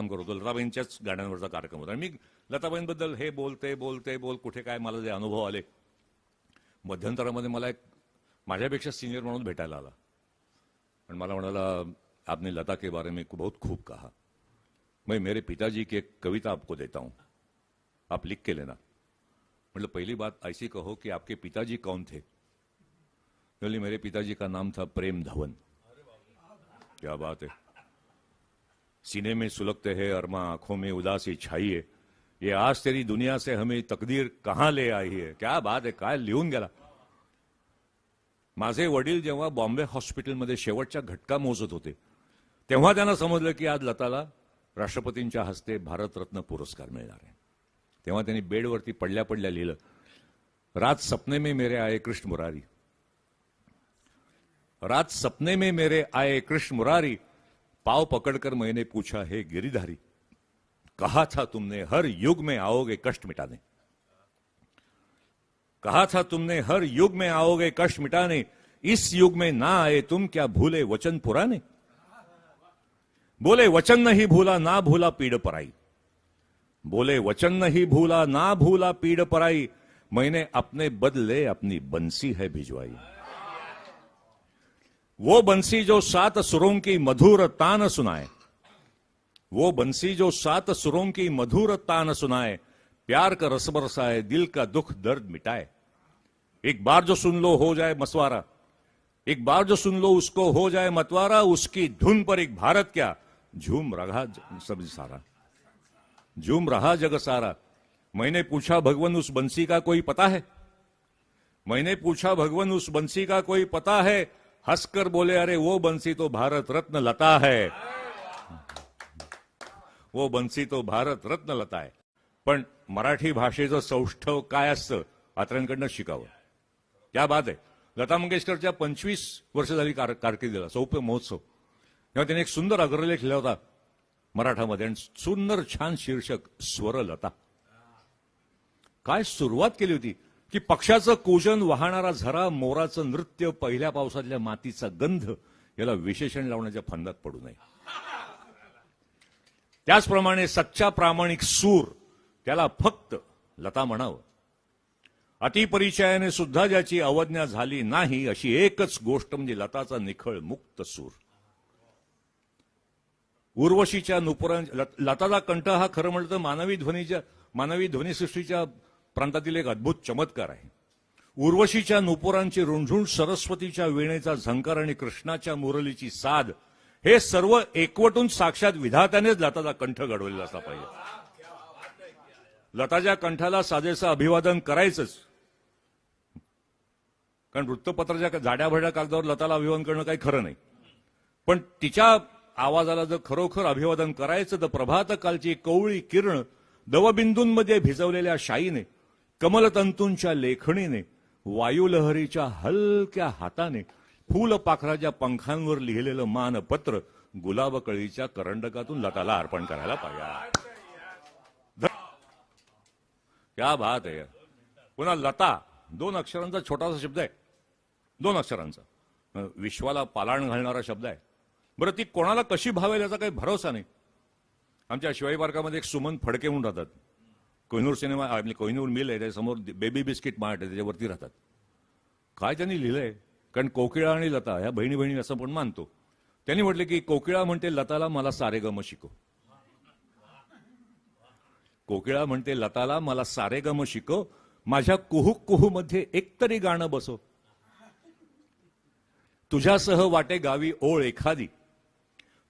काम करतो लताबाईंच्याच गाण्यांवरचा कार्यक्रम होता. आणि मी लताबाईंबद्दल हे बोलते बोलते बोल कुठे काय मला जे अनुभव आले मध्यंतरामध्ये मला एक माझ्यापेक्षा सिनियर म्हणून भेटायला आला. आणि मला म्हणाला आपने लता के बारे में बहुत खूब कहा. मैं मेरे पिताजी की एक कविता आपको देता हूं. आप लिख के लेना. मतलब पहली बात ऐसी कहो कि आपके पिताजी कौन थे? बोले मेरे पिताजी का नाम था प्रेम धवन. क्या बात है। सीने में सुलगते हैं अरमा आंखों में उदासी छाई है ये आज तेरी दुनिया से हमें तकदीर कहां ले आई है? क्या बात आहे काय लिहून गेला। माझे वडील जेव्हा बॉम्बे हॉस्पिटलमध्ये शेवटच्या घटका मोजत होते तेव्हा त्यांना समजलं की आज लताला राष्ट्रपतींच्या हस्ते भारतरत्न पुरस्कार मिळणार आहे. तेव्हा त्यांनी बेडवरती पडल्या पडल्या लिहिलं रात सपने में मेरे आए कृष्ण मुरारी. रात सपने में मेरे आए कृष्ण मुरारी पाव पकड़कर मैंने पूछा, हे गिरिधारी, कहा था तुमने हर युग में आओगे कष्ट मिटाने? कहा था तुमने हर युग में आओगे कष्ट मिटाने? इस युग में ना आए तुम, क्या भूले वचन पुराने? बोले, वचन नहीं भूला, ना भूला पीड़ पराई। बोले, वचन नहीं भूला, ना भूला पीड़ पराई। मैंने अपने बदले अपनी बंसी है भिजवाई। वो बंसी जो सात सुरों की मधुर तान सुनाए। वो बंसी जो सात सुरों की मधुर तान सुनाए, प्यार का रस बरसाए, दिल का दुख दर्द मिटाए। एक बार जो सुन लो हो जाए मसवारा, एक बार जो सुन लो उसको हो जाए मतवारा, उसकी धुन पर एक भारत क्या? झूम रहा सब सारा। झूम रहा जग सारा। मैंने पूछा, भगवान, उस बंसी का कोई पता है? मैंने पूछा, भगवान, उस बंसी का कोई पता है? हंसकर बोले अरे वो बंसी तो भारत रत्न लता है। वो बंसी तो भारत रत्न लता आहे पण मराठी भाषेचं सौष्ठव काय असतं आत्र्यांकडनं शिकावं. त्या बात आहे. लता मंगेशकरच्या पंचवीस वर्ष झाली कार कारकिर्दीला सौप्य महोत्सव. तेव्हा त्यांनी एक सुंदर अग्रलेख लिहिला होता मराठामध्ये आणि सुंदर छान शीर्षक स्वरलता काय सुरुवात केली होती? की पक्षाचं कोजन वाहणारा झरा मोराचं नृत्य पहिल्या पावसातल्या मातीचा गंध याला विशेषण लावण्याच्या फंदात पडू नये. त्याचप्रमाणे सच्चा प्रामाणिक सूर त्याला फक्त लता म्हणावं. अतिपरिचयाने सुद्धा ज्याची अवज्ञा झाली नाही अशी एकच गोष्ट म्हणजे लताचा निखळ मुक्त सूर. उर्वशीच्या नुपुरां लताचा कंठ हा खरं म्हणलं तर मानवी ध्वनीच्या मानवी ध्वनिसृष्टीच्या प्रांतातील एक अद्भुत चमत्कार आहे. उर्वशीच्या नुपुरांची रुंझुण सरस्वतीच्या वीणेचा झंकार आणि कृष्णाच्या मुरलीची साध हे सर्व एकवटून साक्षात विधात्यानेच लताचा कंठ घडवलेला असला पाहिजे. लताच्या कंठाला साजेसं अभिवादन करायचंच. कारण वृत्तपत्राच्या जाड्याभड्या कागदावर लताला अभिवादन करणं काही खरं नाही. पण तिच्या आवाजाला जर खरोखर अभिवादन करायचं तर प्रभात कालची कवळी किरण दवबिंदूंमध्ये भिजवलेल्या शाईने कमलतंतूंच्या लेखणीने वायुलहरीच्या हलक्या हाताने फुलपाखराच्या पंखांवर लिहिलेलं मानपत्र गुलाबकळीच्या करंडकातून लताला अर्पण करायला पाहिजे. क्या बात आहे. पुन्हा लता दोन अक्षरांचा छोटासा शब्द आहे. दोन अक्षरांचा. विश्वाला पालाण घालणारा शब्द आहे. बरं ती कोणाला कशी भावेल याचा काही भरोसा नाही. आमच्या शिवाई पार्कामध्ये एक सुमन फडके म्हणून राहतात. कोहिनूर सिनेमा आपली कोहिनूर मिल आहे त्याच्यासमोर बेबी बिस्किट मार्ट आहे त्याच्यावरती राहतात. काय त्यांनी लिहिलंय? कारण कोकिळा आणि लता ह्या बहिणी बहिणी असं पण मानतो. त्यांनी म्हटले की कोकिळा म्हणते लताला मला सारे गम शिको कोकिळा म्हणते लताला मला सारे गम शिको माझ्या कुहू कुहू मध्ये एकतरी गाणं बसो तुझ्यासह वाटे गावी ओळ एखादी.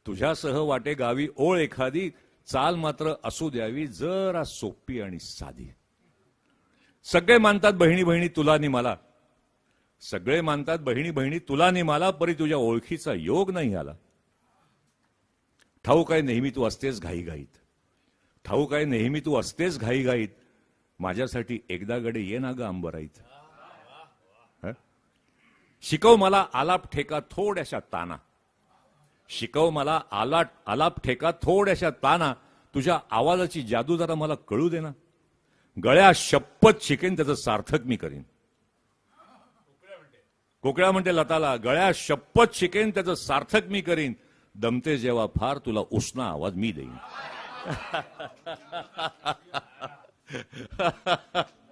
तुझ्यासह वाटे गावी ओळ एखादी. चाल मात्र असू द्यावी जरा सोपी आणि साधी. सगळे मानतात बहिणी बहिणी तुला नि मला. सगळे मानतात बहिणी बहिणी तुला नि मला परी तुझ्या ओळखीचा योग नाही आला. ठाऊक आहे नेहमी तू असतेस घाईघाईत. ठाऊक आहे नेहमी तू असतेस घाईघाईत. माझ्यासाठी एकदा गडे ये ना ग अंबराईत. शिकव मला आलाप ठेका थोड्याशा ताना. शिकव मला आलाट आलाप ठेका थोड्याशा ताना. तुझ्या आवाजाची जादू जरा मला कळू दे ना. गळ्या शपथ शिकेन त्याचं सार्थक मी करीन. कोकळ्या म्हणते लताला गळ्या शपथ शिकेन त्याचं सार्थक मी करीन. दमते जेव्हा फार तुला उष्णा आवाज मी देईन.